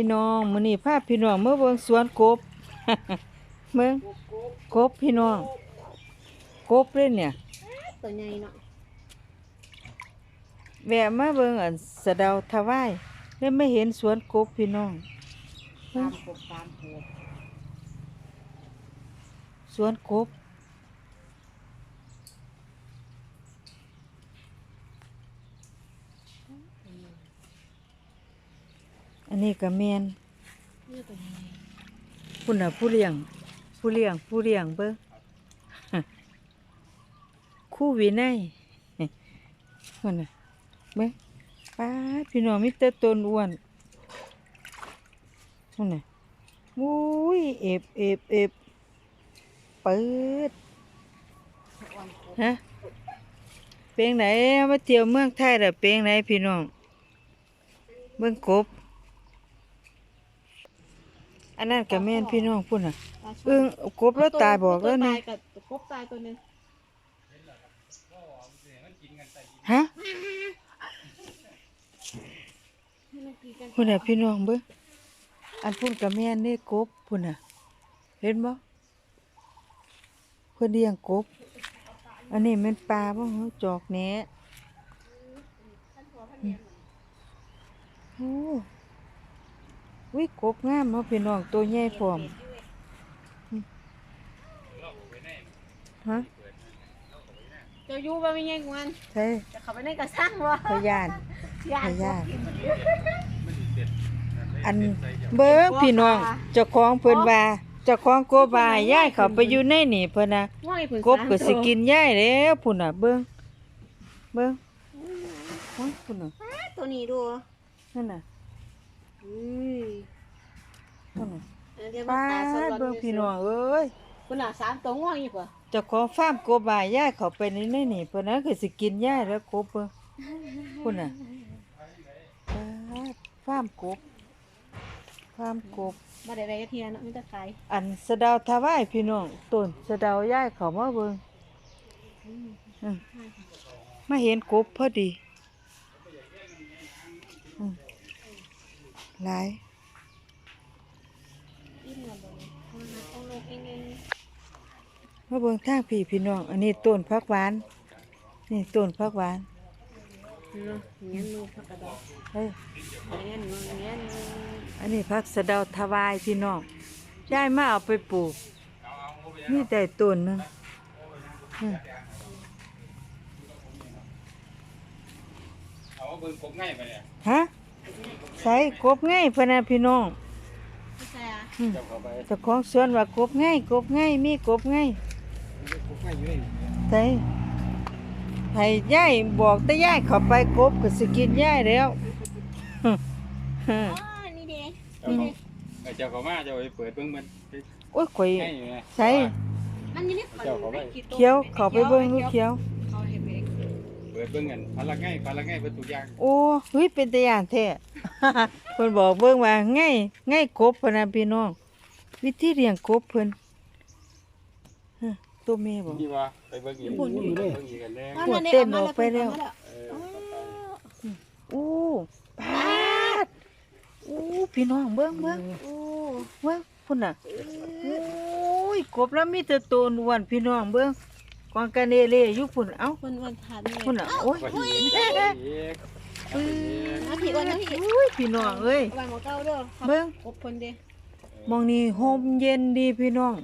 พี่น้องมื้อนี้พาพี่น้องมาเบิ่งสวนกบเบิ่งกบพี่น้อง กบเลยเนี่ย ตัวใหญ่เนาะแวะมาเบิ่งอันสะเดาทวายแล้วไม่เห็นสวนกบพี่น้องตามกบตามกบสวนกบ นนี้ก็แม่นนี่ตัวใหญ่พุ่นน่ะผู้เลี้ยง ผู้เลี้ยง ผู้เลี้ยงเบิ่งคู่วินัยพุ่นน่ะเบิ่งป้าดพี่น้องมีแต่ต้นอ้วนพุ่นน่ะอุ้ยเอบเอบเอบเปิดอ่อนกบฮะเพลงไหนมาเที่ยวเมืองไทยล่ะเพลงไหนพี่น้องเบิ่งกบ อันนั้นก็แม่นพี่น้องพุ่นน่ะตาช่วอึ้งกบแล้วตายบอกแล้วตัวนะตายกับกบตายตัวหนึงฮะให้มันกินกันพุ่นน่ะพี่น้องเบิ่งอันพุ่นก็แม่นนี่กบพุ่นน่ะ เห็นบ่เพิ่นเลี้ยงกบ อันนี้แม่นปลาบ่เหรอจอกแหนอืมโอ้ วิกบงามเนาะพี่น้องตัวใหญ่พร้อมฮะเจะอยู่บ่มีไงกวนใช่จะเข้าไปในกระสังวะพยานย่าพนยานอันเบิ้งพี่น้องเจ้าของเพิ่นว่าเจ้าของกบว่าให้ย้ายเขาไปอยู่ในนี่เพิ่นน่ะง่อยเพิ่นกบก็สิกินย้ายแล้วพุ่นน่ะเบิ้งเบิ้งโอ้ยพุ่นน่ะตัวนี้ดูนั่นน่ะ อุ้ยพุ่นน่ะอันเดี๋ยวป้ามันตายสลดอนเบิ้งพี่น้องเอ้ยคุณน่ะสามตัวง่อยอยู่ป่ะเจ้าของฟาร์มกบว่าย้ายเขาไปในนี่เพิ่นน่ะคือสิกินย้ายแล้วกบเบิ่งพุ่นน่ะป้าดฟาร์มกบฟาร์มกบมาได้ไปกระเทียมเนาะมันจะขายอันสะเดาวทวายพี่น้องต้นสะเดาวย้ายเขามาเบิ่งอืมมาเห็นกบพอดีอืม หลายอิ่มแล้วบ่เนี่ยเอาหาเอาลงเองเองมาเบิ่งทางพี่พี่น้อง อันนี้ต้นผักหวาน นี่ต้นผักหวานเนาะเงี้ยนูพักกระดอกเฮ้ยเงี้ยนูเงี้ยนูอันนี้ผักสะเดาวทวายพี่น้องย้ายมาเอาไปปลูก นี่แต่ต้นหนึงอืม เอาเบิ่งกบง่ายไปเนี่ยฮะใส่กบไงพะนะพี่น้องไม่ใช่อะอืมเจ้าเข้าไปเจ้าของสวนว่ากบง่ายกบง่ายมีกบง่ายกบง่ายอยู่นี่ใส่ให้ย่ายบอกแต่ย่ายเข้าไปกบก็สิกินย่ายแล้วอ๋อนี่เด้เจ้าเขาเออเจ้าเข้ามาเจ้าไปเปิดเบิ่งมันโอ้ยข่อยง่ายอยู่ไงใส่มันอยู่ในขอนไม่กี่ตัวเขียวเข้าไปเบิ่งลูกเขียว เขาเห็นไหม เปิดเบิ่งกันพลังง่ายพลังง่ายเปิดทุกอย่างโอ้เฮ้ยเป็นตาย่านแท้ เพิ่นบอกเบิ่งว่าง่ายง่ายกบพะนะพี่น้อง วิธีเลี้ยงกบเพิ่นฮะตัวแม่บ่นี่ว่าไปเบิ่งอีกเบิ่งอีกกันแน่ปวดเต้นออกไปแล้ว เอออู้ปาดอู้พี่น้องเบิ่งเบิ่งโอ้เบิ่งพุ่นน่ะโอ้ยกบแล้วมีแต่ตัวอ้วนพี่น้องเบิ่ง กวางกันเอเล่อยู่พุ่นเอ้าคนวันทานพุ่นน่ะโอ้ยไปอีกไปอีกมาผีวันนะผีอุ้ยพี่น้องเอ้ยวันหมอเก้าเด้อเบิ่งกบคนเด้มองนี่โฮมเย็นดีพี่น้อง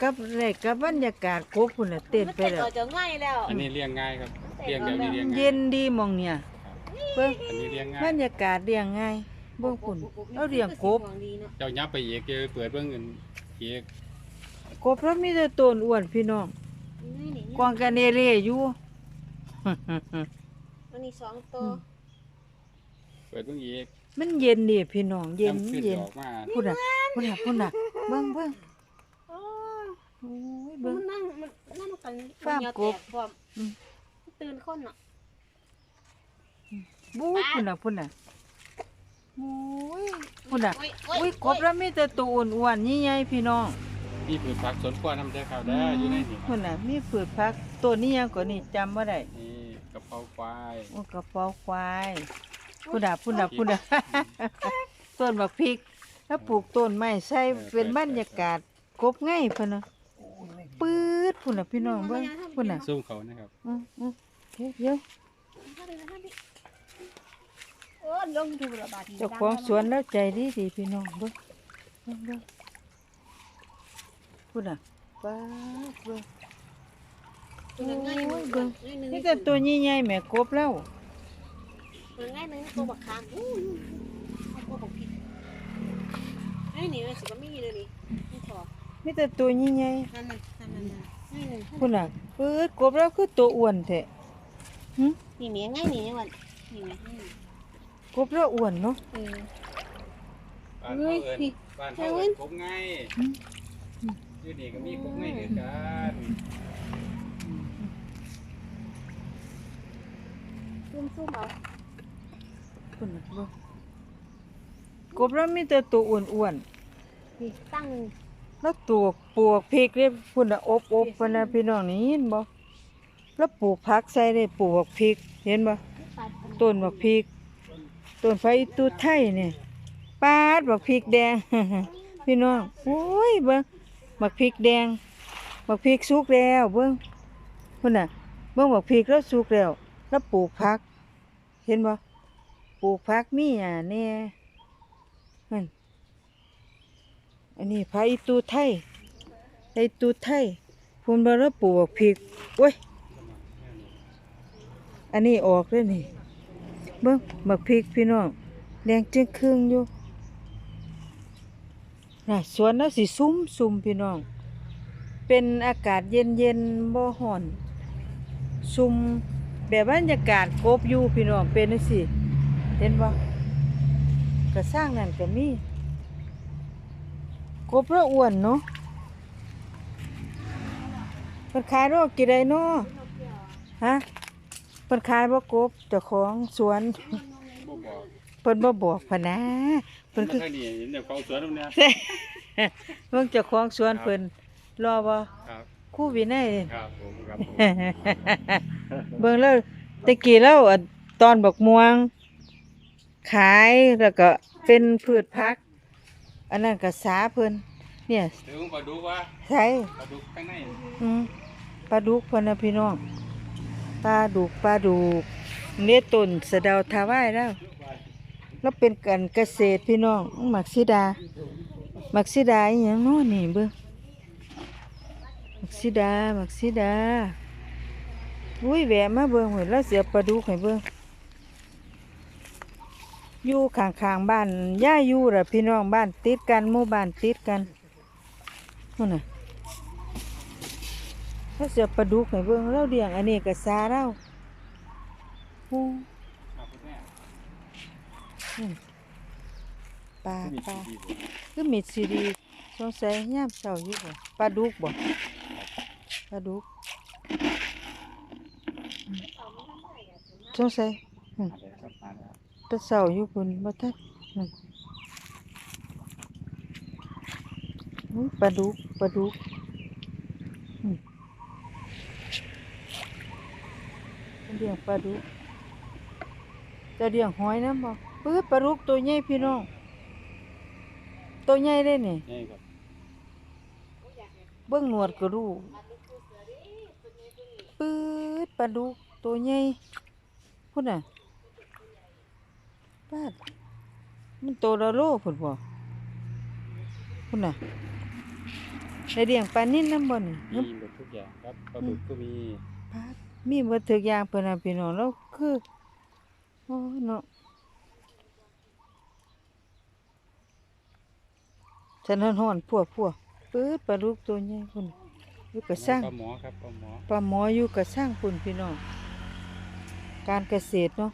กับอะไรกับบรรยากาศกบพุ่นน่ะเต้นไปแล้วมันจะง่ายแล้วอันนี้เลี้ยงง่ายครับเลี้ยงแบบนี้เลี้ยงง่ายเย็นดีหมองเนี่ยเบิ่งอันนี้เลี้ยงง่าบรยรยากาศเลี้ยงง่ายเบิ่งพุ่นเอาเลี้ยงกบเจ้ายับไปอีกเจ้าเปิดเบิ่งกันอีกกบแล้วมีแต่ตัวอ้วนพี่น้อง กวางกันเอเล่อยู่มันนี่สองตัวเปิดเบิ่งอีกมันเย็นดีพี่น้องเย็นน้ำขึ้นเย็นออกมาพุ่นน่ะพุ่นน่ะพุ่นน่ะเบิ่งเบิ่งโอ้โอ้ยมัเบิ่ง นนั่งมันนั่งกันฟ้ามกบความอืมตื่นคนอะบู๊พุ่นน่ะพุ่นน่ะโอ้ยพุ่นน่ะ โอ้ยอุ้ยกบแล้วมีแต่ตัวอ้วนๆใหญ่ๆพี่น้อง นี่คือผักสวนครัวน้ำเด้อครับเด้ออยู่ในนี่พุ่นน่ะมีพืชผักตัวนี้ยังกว่านี่จำบ่ได้นี่กะเพราควายโอ้กระเป๋าควายพุ่นน่ะพุ่นน่ะพุ่นน่ะ ต้นบักพริกแล้วปลูกต้นไม้ใส่เป็นบรรยากาศกบง่ายพุ่นน่ะปื๊ดพุ่นน่ะพี่น้องเบิ่งพุ่นน่ะซุ่มเขานะครับอืออือเดี๋ยวเดี๋ยวโอ้ลงดูระบาดเจ้าของสวนแล้วใจดีดีพี่น้องเบิ่งเบิ่งเบิ่ง พุ่นน่ะป๊าดเบิ่งง่ายหนึ่งเบิ่งง่ายหนึ่งนี่แต่ตัวใหญ่ๆแหม่กบแล้วง่ายหนึ่งตัวบักคางอู้ตัวบักผิดไอ้นี่มันสิก็มีเลยนี่นี่ถอดมีแต่ตัวใหญ่นั่นน่ะนั่นน่ะง่ายหนึ่งๆพุ่นน่ะปื๊ดกบแล้วคือตัวอ้วนแท้หึนี่เมียง่ายนี่วันนี่เมียง่ายกบแล้วอ้วนเนาะเออ บ้านเฮ้เขายเอิ้นบ้านเขาเฮ้เอิ้ยนกบไง อ ยู่นี่ก็มีกบไงคือกันซุ่มซุ่มเอาพุ่นน่ะเบิ่งกบแล้วมีแต่ตัวอ้วนๆนี่ตั้งแล้วตัวปลูกพริกเนี่ยพุ่นน่ะอบอบพุ่นน่ะพี่น้องนี่เห็นบ่แล้วปลูกผักใส่ได้ปลูกพริกเห็นบ่ ปัดต้นบักพริกต้นไฟตูไทยนี่ปาดบักพริกแดง พี่น้องโอ้ยเบิ่ง บักพริกแดงบักพริกสุกแล้วเบิ่งพุ่นน่ะเบิ่งบักพริกแล้วสุกแล้วแล้วปลูกผัก เห็นบ่ปลูกผักมีอะแน่นั่นอันนี้ไฟตูไทยไฟตูไทยพุ่นบ่แล้วปลูกบักพริกโอ้ยอันนี้ออกเลยนี่เบิ่งบักพริกพี่น้องแดงจึงครึ่งอยู่ นะสวนน่ะสิซุ่มซุ่มพี่น้อง เป็นอากาศเย็นเย็นบ่ฮ้อนซุ่มแบบบรรยากาศกบอยู่พี่น้องเป็นจังซี่เห็นบ่ก็สร้างนั่นก็มีกบละอ้วนเนาะเพิ่นขายดอกกี่ได้เนาะฮะเพิ่นขายบ่กบเจ้าของสวน เพิ่นบ่บอกพะนะเพิ่นมาคือ ทางนี้เห็นเดี๋ยวเขาสวนตรงเนี้ยเบิ่งเจ้าของสวนเพิ่นรอบ่ครับ ครู่วินัย ครับผมครับผม เบิ่งแล้วตะกี้แล้วอะตอนบักม่วง ขายแล้วก็เป็นพืชผัก อันนั้นก็สาเพิ่นเนี่ยเดี๋ยวผมมาดูว่าใช่มาดูข้างในอืมปลาดุกเพิ่นน่ะพี่น้องปลาดุกปลาดุกเนื้อต้นสะเดาทาวายแล้ว แล้วเป็นการเกษตรพี่น้องหมักซิดาหมักซิดาอย่างน้อนี่เบิ่งหมักซิดาหมักซิดาอุ้ยแหวมาเบิ่งเห็นแล้วเสียปลาดุกให้เบิ่งอยู่ข้างๆบ้านย่าอยู่ละพี่น้องบ้านติดกันหมู่บ้านติดกันนู่นน่ะแล้วเสียปลาดุกให้เบิ่งแล้วเลี้ยงอันนี้ก็ซาเราโอ้ ครับคุณแม่ อืม ปลามีปลาที่ดีคือมีซีดีสงสัยย่ามเช้าอยู่บ่ปลาดุกบ่ปลาดุกอืมสงสัยอืมอะไรครับมาแล้วแตะเช้าอยู่พุ่นบ่ทันนั่นอุ้ยปลาดุกปลาดุกอืมเลี้ยงปลาดุกจะเลี้ยงหอยนำบ่ ปื้อปลาดุกตัวใหญ่พี่น้อง ตัวใหญ่เลยนี่ นี่ครับเบิ่งหนวดก็รู้ปื๊ดปลาดุกตัวใหญ่พุ่นน่ะปาดมันโตละโลพุ่นบ่พุ่นน่ะได้เลี้ยงปลานิ่นนำบ่นี่มีหมดทุกอย่างครับปลาดุกก็มีปาดมีบ่ถึกอย่างเพิ่นน่ะพี่น้องแล้วคือโอ้เนาะ ฉันฮ้อนๆพวกๆปื๊ดปลาดุกตัวใหญ่พุ่นอยู่ก็สร้างปลาหมอครับปลาหมอปลาหมออยู่กับสร้างปุ่นพี่น้องการเกษตรเนาะ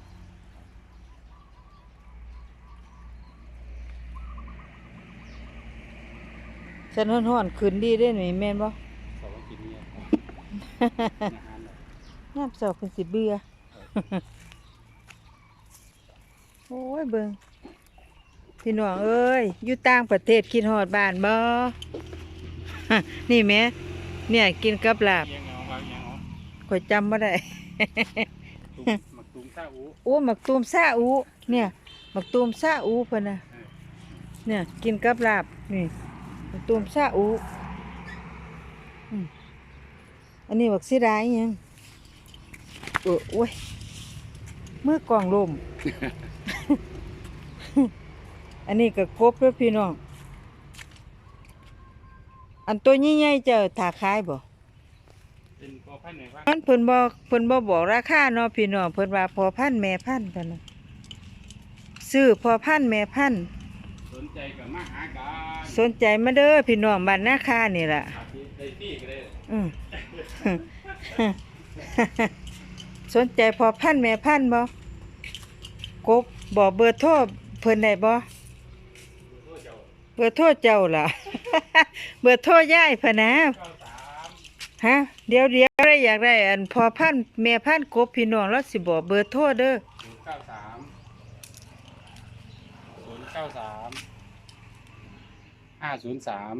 ฉันห่อนๆขึ้นดีได้หน่อยแม่นบ่สองกินเนี่ยครับอาหารแบบน้ำเสาเป็นสิเบื่อ โอ้ยเบิง พี่น้องเอ้ยอยู่ต่างประเทศคิดฮอดบ้านบ่นี่แหม่เนี่ยกินกับลาบเอียงเอาวางเอียงเอาข่อยจำบ่ได้ตุ้มหมักตุ้มซาอูโอ้หมักตูมซาอูเนี่ยหมักตูมซาอูเพิ่นน่ะเนี่ยกินกับลาบนี่ตุ่มซาอุอืมอันนี้บักสิได้อิหยังเออโอ้ยมือกล่องลม อันนี้ก็กบเด้อพี่น้อง อันตัวใหญ่ๆเจะถาขายบ่เป็นพอพันไหนว่ามันเพิ่นบ่เพิ่นบ่บอกราคาเนาะพี่น้องเพิ่นว่าพอพันธุ์แม่พันธุ์กันนะซื้อพอพันธุ์แม่พันธุ์สนใจกับมาหากันสนใจมาเด้อพี่น้องบ้านนาคานี่ล่ะ อาทิตย์ได้ที่ก็ได้อืม สนใจพอพันธุ์แม่พันธุ์บ่กบบอกเบอร์โทรเพิ่นได้บ่โทษเจ้าเบอร์โทรเจ้าล่ะ เบอร์โทรยายพะนะเก้าสามฮะเดี๋ยวเดี๋ยวได้อยากได้อันพอพันธุ์แม่พันธุ์กบพี่น้องแล้วสิบอกเบอร์โทรเด้อศูนย์เก้าสามศูนย์เก้าสามห้าศูนย์สาม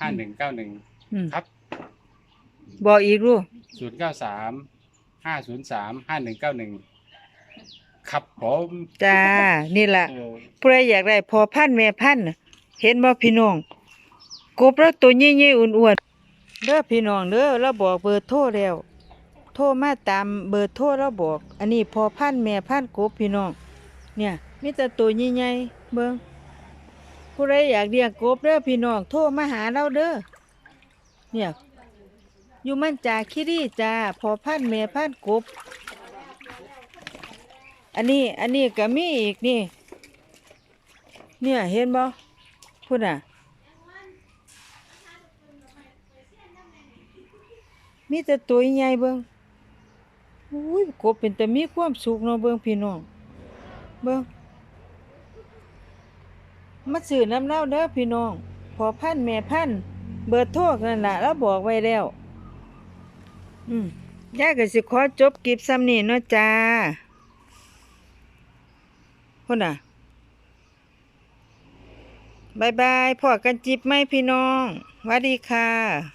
ห้าหนึ่งเก้าหนึ่งอืมครับบอกอีกลูกศูนย์เก้าสามห้าศูนย์สามห้าหนึ่งเก้าหนึ่งครับผมจ้านี่ล่ะเออ ผู้ใดอยากได้พอพันธุ์แม่พันธุ์น่ะ เห็นบ่พี่น้องกบแล้วตัวใหญ่ๆอ้วนๆเด้อพี่น้องเด้อเราบอกเบอร์โทรแล้ว โทรมาตามเบอร์โทรเราบอก อันนี้พอพันแม่พันกบพี่น้อง เนี่ยมีแต่ตัวใหญ่ๆเบิ่งผู้ใดอยากเลี้ยงกบเด้อพี่น้องโทรมาหาเราเด้อเนี่ยอยู่มั่นจาคิรีจ้าพอพันแม่พันกบ อันนี้อันนี้ก็มีอีกนี่ เนี่ยเห็นบ่ พุ่นอะ มีแต่ตัวใหญ่เบิ่งอุ้ยกบเป็นแต่มีความสุขเนาะเบิ่งพี่น้อง เบิ่งมาซื้อน้ำเล่าเด้อพี่น้อง พอพันแม่พันเบอร์โทรนั่นล่ะเราบอกไว้แล้ว อืมยายก็สิขอจบกิบซ้ำนี่เนาะจ้าพุ่นอะ บายบายพอกันจิบไหมพี่น้องวัสดีค่ะ